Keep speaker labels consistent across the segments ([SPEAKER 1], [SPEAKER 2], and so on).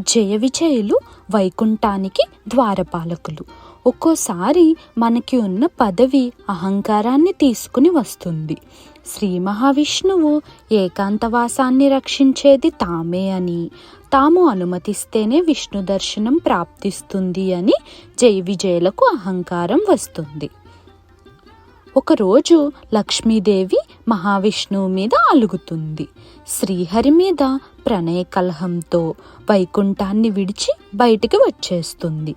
[SPEAKER 1] జయ విజయులు వైకుంఠానికి ద్వారపాలకులు. ఒక్కోసారి మనకి ఉన్న పదవి అహంకారాన్ని తీసుకుని వస్తుంది. శ్రీ మహావిష్ణువు ఏకాంతవాసాన్ని రక్షించేది తామే అని తాము అనుమతిస్తేనే విష్ణు దర్శనం ప్రాప్తిస్తుంది అని జయ విజయులకు అహంకారం వస్తుంది. ఒకరోజు లక్ష్మీదేవి మహావిష్ణువు మీద అలుగుతుంది. శ్రీహరి మీద ప్రణయ కలహంతో వైకుంఠాన్ని విడిచి బయటికి వచ్చేస్తుంది.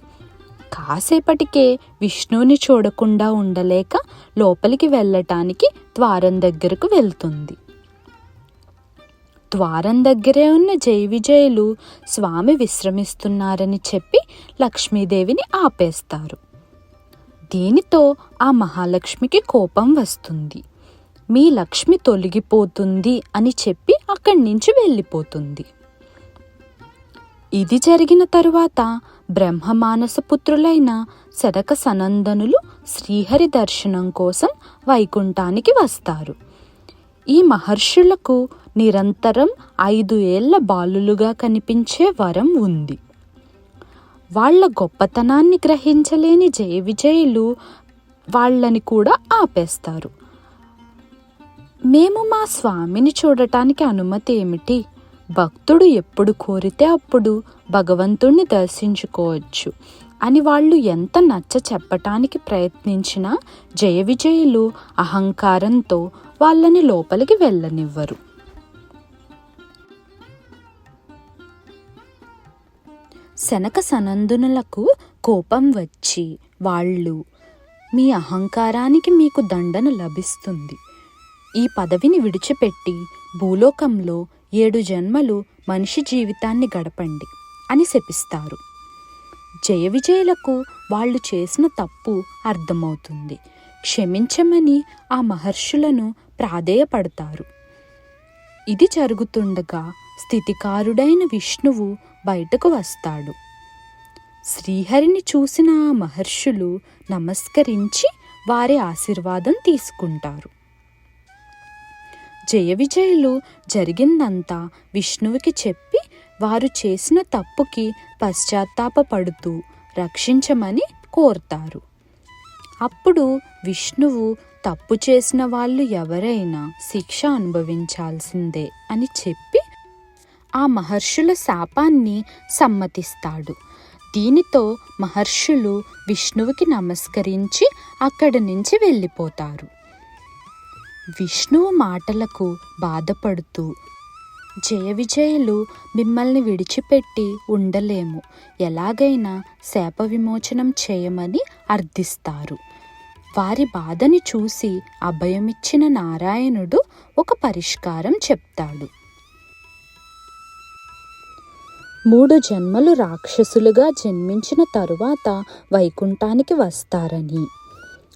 [SPEAKER 1] కాసేపటికే విష్ణువుని చూడకుండా ఉండలేక లోపలికి వెళ్ళటానికి ద్వారం దగ్గరకు వెళ్తుంది. ద్వారం దగ్గరే ఉన్న జై విజయులు స్వామి విశ్రమిస్తున్నారని చెప్పి లక్ష్మీదేవిని ఆపేస్తారు. దీనితో ఆ మహాలక్ష్మికి కోపం వస్తుంది. మీ లక్ష్మి తొలగిపోతుంది అని చెప్పి అక్కడి నుంచి వెళ్ళిపోతుంది. ఇది జరిగిన తరువాత బ్రహ్మమానసపుత్రులైన శరక సనందనులు శ్రీహరి దర్శనం కోసం వైకుంఠానికి వస్తారు. ఈ మహర్షులకు నిరంతరం ఐదు ఏళ్ళ బాలులుగా కనిపించే వరం ఉంది. వాళ్ళ గొప్పతనాన్ని గ్రహించలేని జయ విజయులు వాళ్ళని కూడా ఆపేస్తారు. మేము మా స్వామిని చూడటానికి అనుమతి ఏమిటి? భక్తుడు ఎప్పుడు కోరితే అప్పుడు భగవంతుణ్ణి దర్శించుకోవచ్చు. అని వాళ్ళు ఎంత నచ్చ చెప్పటానికి ప్రయత్నించినా జయ విజయులు అహంకారంతో వాళ్ళని లోపలికి వెళ్ళనివ్వరు. శనక సనందునులకు కోపం వచ్చి వాళ్ళు మీ అహంకారానికి మీకు దండన లభిస్తుంది. ఈ పదవిని విడిచిపెట్టి భూలోకంలో ఏడు జన్మలు మనిషి జీవితాన్ని గడపండి అని శపిస్తారు. జయ విజయులకు వాళ్ళు చేసిన తప్పు అర్థమవుతుంది. క్షమించమని ఆ మహర్షులను ప్రాధేయపడతారు. ఇది జరుగుతుండగా స్థితికారుడైన విష్ణువు బయటకు వస్తాడు. శ్రీహరిని చూసిన ఆ మహర్షులు నమస్కరించి వారి ఆశీర్వాదం తీసుకుంటారు. జయ విజయులు జరిగిందంతా విష్ణువుకి చెప్పి వారు చేసిన తప్పుకి పశ్చాత్తాపపడుతూ రక్షించమని కోరుతారు. అప్పుడు విష్ణువు తప్పు చేసిన వాళ్ళు ఎవరైనా శిక్ష అనుభవించాల్సిందే అని చెప్పి ఆ మహర్షుల శాపాన్ని సమ్మతిస్తాడు. దీనితో మహర్షులు విష్ణువుకి నమస్కరించి అక్కడి నుంచి వెళ్ళిపోతారు. విష్ణువు మాటలకు బాధపడుతూ జయ విజయులు మిమ్మల్ని విడిచిపెట్టి ఉండలేము. ఎలాగైనా శాప విమోచనం చేయమని అర్థిస్తారు. వారి బాధని చూసి అభయమిచ్చిన నారాయణుడు ఒక పరిష్కారం చెప్తాడు. మూడు జన్మలు రాక్షసులుగా జన్మించిన తరువాత వైకుంఠానికి వస్తారని.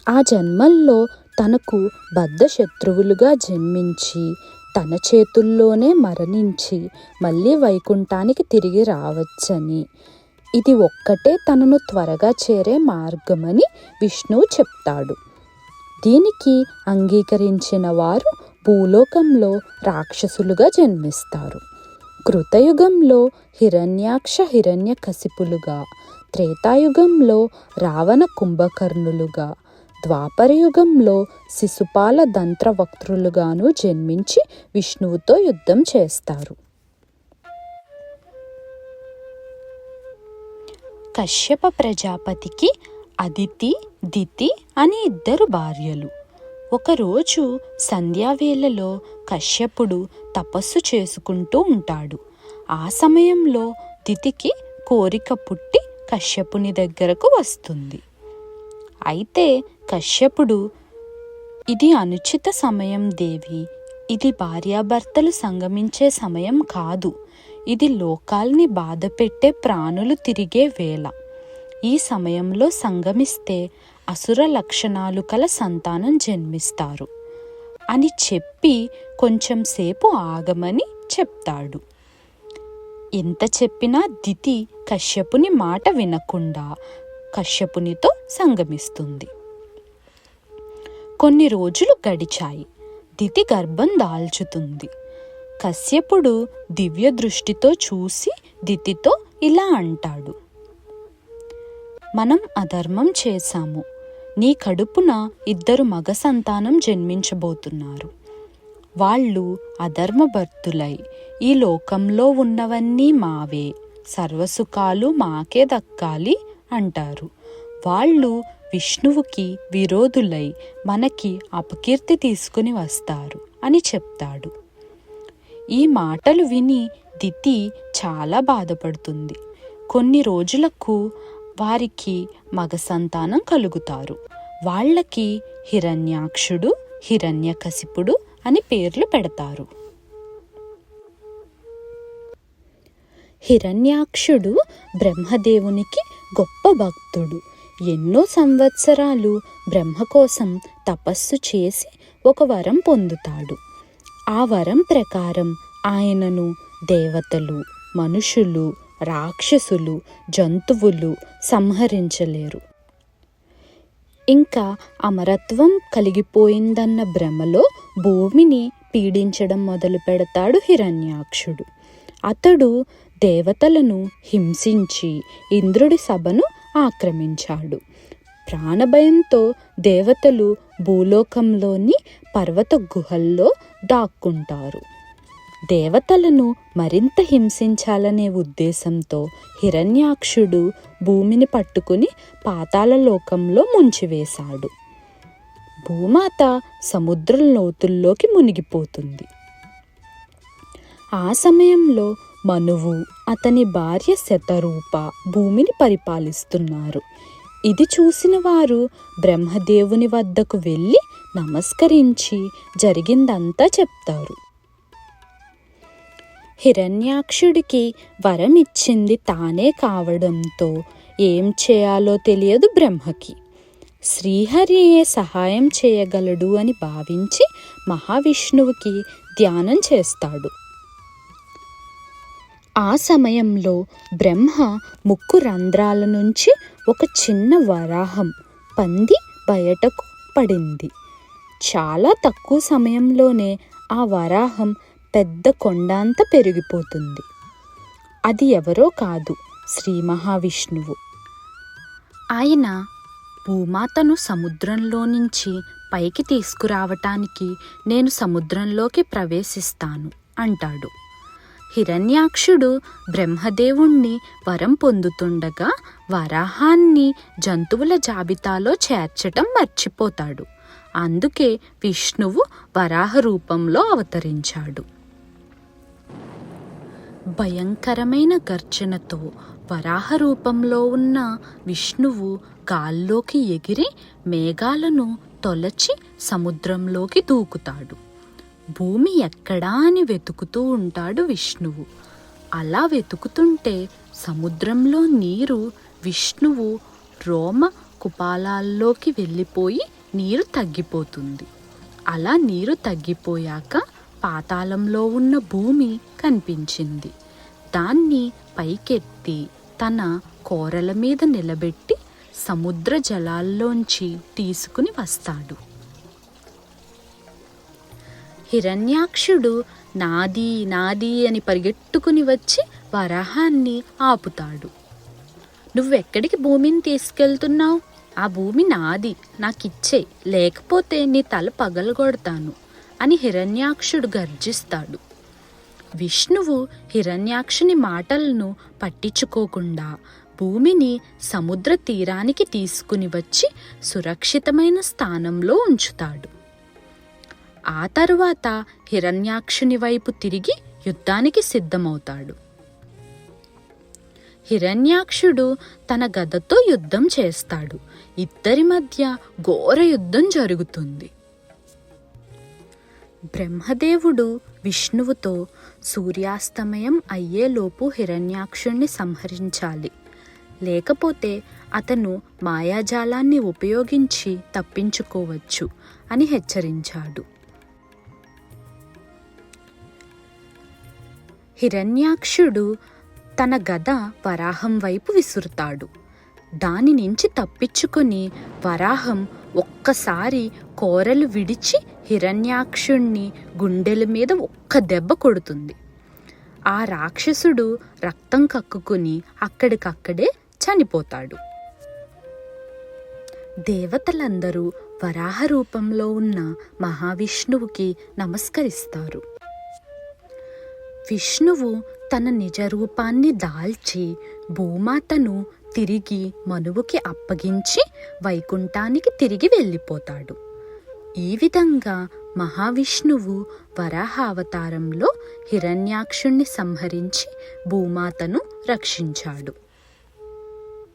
[SPEAKER 1] ఆ జన్మల్లో తనకు బద్ధ శత్రువులుగా జన్మించి తన చేతుల్లోనే మరణించి మళ్ళీ వైకుంఠానికి తిరిగి రావచ్చని. ఇది ఒక్కటే తనను త్వరగా చేరే మార్గమని విష్ణువు చెప్తాడు. దీనికి అంగీకరించిన వారు భూలోకంలో రాక్షసులుగా జన్మిస్తారు. కృతయుగంలో హిరణ్యాక్ష హిరణ్య కసిపులుగా త్రేతాయుగంలో రావణ కుంభకర్ణులుగా ద్వాపరయుగంలో శిశుపాల దంత్రవక్తృలుగాను జన్మించి విష్ణువుతో యుద్ధం చేస్తారు. కశ్యప ప్రజాపతికి అదితి దితి అని ఇద్దరు భార్యలు. ఒకరోజు సంధ్యావేళలో కశ్యపుడు తపస్సు చేసుకుంటూ ఉంటాడు. ఆ సమయంలో దితికి కోరిక పుట్టి కశ్యపుని దగ్గరకు వస్తుంది. అయితే కశ్యపుడు ఇది అనుచిత సమయం దేవి ఇది భార్యాభర్తలు సంగమించే సమయం కాదు ఇది లోకాల్ని బాధపెట్టే ప్రాణులు తిరిగే వేళ. ఈ సమయంలో సంగమిస్తే అసుర లక్షణాలు కల సంతానం జన్మిస్తారు అని చెప్పి కొంచెం సేపు ఆగమని చెప్తాడు. ఎంత చెప్పినా దితి కశ్యపుని మాట వినకుండా కశ్యపునితో సంగమిస్తుంది. కొన్ని రోజులు గడిచాయి. దితి గర్భం దాల్చుతుంది. కశ్యపుడు దివ్య దృష్టితో చూసి దితితో ఇలా అంటాడు. మనం అధర్మం చేశాము. నీ కడుపున ఇద్దరు మగ సంతానం జన్మించబోతున్నారు. వాళ్ళు అధర్మభర్తులై ఈ లోకంలో ఉన్నవన్నీ మావే. సర్వసుఖాలు మాకే దక్కాలి అంటారు. వాళ్ళు విష్ణువుకి విరోధులై మనకి అపకీర్తి తీసుకుని వస్తారు అని చెప్తాడు. ఈ మాటలు విని దితి చాలా బాధపడుతుంది. కొన్ని రోజులకు వారికి మగ సంతానం కలుగుతారు. వాళ్ళకి హిరణ్యాక్షుడు హిరణ్యకశిపుడు అని పేర్లు పెడతారు. హిరణ్యాక్షుడు బ్రహ్మదేవునికి గొప్ప భక్తుడు. ఎన్నో సంవత్సరాలు బ్రహ్మ కోసం తపస్సు చేసి ఒక వరం పొందుతాడు. ఆ వరం ప్రకారం ఆయనను దేవతలు మనుషులు రాక్షసులు జంతువులు సంహరించలేరు. ఇంకా అమరత్వం కలిగిపోయిందన్న భ్రమలో భూమిని పీడించడం మొదలు పెడతాడు హిరణ్యాక్షుడు. అతడు దేవతలను హింసించి ఇంద్రుడి సభను ఆక్రమించాడు. ప్రాణభయంతో దేవతలు భూలోకంలోని పర్వత గుహల్లో దాక్కుంటారు. దేవతలను మరింత హింసించాలనే ఉద్దేశంతో హిరణ్యాక్షుడు భూమిని పట్టుకుని పాతాల లోకంలో ముంచివేశాడు. భూమాత సముద్రం లోతుల్లోకి మునిగిపోతుంది. ఆ సమయంలో మనువు అతని భార్య శతరూప భూమిని పరిపాలిస్తున్నారు. ఇది చూసిన వారు బ్రహ్మదేవుని వద్దకు వెళ్ళి నమస్కరించి జరిగిందంతా చెప్తారు. హిరణ్యాక్షుడికి వరం ఇచ్చింది తానే కావడంతో ఏం చేయాలో తెలియదు బ్రహ్మకి. శ్రీహరియే సహాయం చేయగలడు అని భావించి మహావిష్ణువుకి ధ్యానం చేస్తాడు. ఆ సమయంలో బ్రహ్మ ముక్కు రంధ్రాల నుంచి ఒక చిన్న వరాహం పంది బయటకు పడింది. చాలా తక్కువ సమయంలోనే ఆ వరాహం పెద్ద కొండంత పెరిగిపోతుంది. అది ఎవరో కాదు శ్రీ మహావిష్ణువు. ఆయన భూమాతను సముద్రంలో నుంచి పైకి తీసుకురావటానికి నేను సముద్రంలోకి ప్రవేశిస్తాను అంటాడు. హిరణ్యాక్షుడు బ్రహ్మదేవుణ్ణి వరం పొందుతుండగా వరాహాన్ని జంతువుల జాబితాలో చేర్చటం మర్చిపోతాడు. అందుకే విష్ణువు వరాహ రూపంలో అవతరించాడు. భయంకరమైన గర్జనతో వరాహ రూపంలో ఉన్న విష్ణువు గాల్లోకి ఎగిరి మేఘాలను తొలచి సముద్రంలోకి దూకుతాడు. భూమి ఎక్కడా అని వెతుకుతూ ఉంటాడు విష్ణువు. అలా వెతుకుతుంటే సముద్రంలో నీరు విష్ణువు రోమ కుపాలాల్లోకి వెళ్ళిపోయి నీరు తగ్గిపోతుంది. అలా నీరు తగ్గిపోయాక పాతాళంలో ఉన్న భూమి కనిపించింది. దాన్ని పైకెత్తి తన కోరల మీద నిలబెట్టి సముద్ర జలాల్లోంచి తీసుకుని వస్తాడు. హిరణ్యాక్షుడు నాది నాది అని పరిగెట్టుకుని వచ్చి వరాహాన్ని ఆపుతాడు. నువ్వెక్కడికి భూమిని తీసుకెళ్తున్నావు? ఆ భూమి నాది నాకిచ్చే. లేకపోతే నీ తల పగలగొడతాను అని హిరణ్యాక్షుడు గర్జిస్తాడు. విష్ణువు హిరణ్యాక్షుని మాటలను పట్టించుకోకుండా భూమిని సముద్ర తీరానికి తీసుకుని వచ్చి సురక్షితమైన స్థానంలో ఉంచుతాడు. ఆ తరువాత హిరణ్యాక్షుని వైపు తిరిగి యుద్ధానికి సిద్ధమవుతాడు. హిరణ్యాక్షుడు తన గదతో యుద్ధం చేస్తాడు. ఇద్దరి మధ్య ఘోర యుద్ధం జరుగుతుంది. బ్రహ్మదేవుడు విష్ణువుతో సూర్యాస్తమయం అయ్యేలోపు హిరణ్యాక్షుణ్ణి సంహరించాలి. లేకపోతే అతను మాయాజాలాన్ని ఉపయోగించి తప్పించుకోవచ్చు అని హెచ్చరించాడు. హిరణ్యాక్షుడు తన గద వరాహం వైపు విసురుతాడు. దాని నుంచి తప్పించుకుని వరాహం ఒక్కసారి కోరలు విడిచి హిరణ్యాక్షుణ్ణి గుండెల మీద ఒక్క దెబ్బ కొడుతుంది. ఆ రాక్షసుడు రక్తం కక్కుకుని అక్కడికక్కడే చనిపోతాడు. దేవతలందరూ వరాహ రూపంలో ఉన్న మహావిష్ణువుకి నమస్కరిస్తారు. విష్ణువు తన నిజ రూపాన్ని దాల్చి భూమాతను తిరిగి మనువుకి అప్పగించి వైకుంఠానికి తిరిగి వెళ్ళిపోతాడు. ఈ విధంగా మహావిష్ణువు వరాహావతారంలో హిరణ్యాక్షుణ్ణి సంహరించి భూమాతను రక్షించాడు.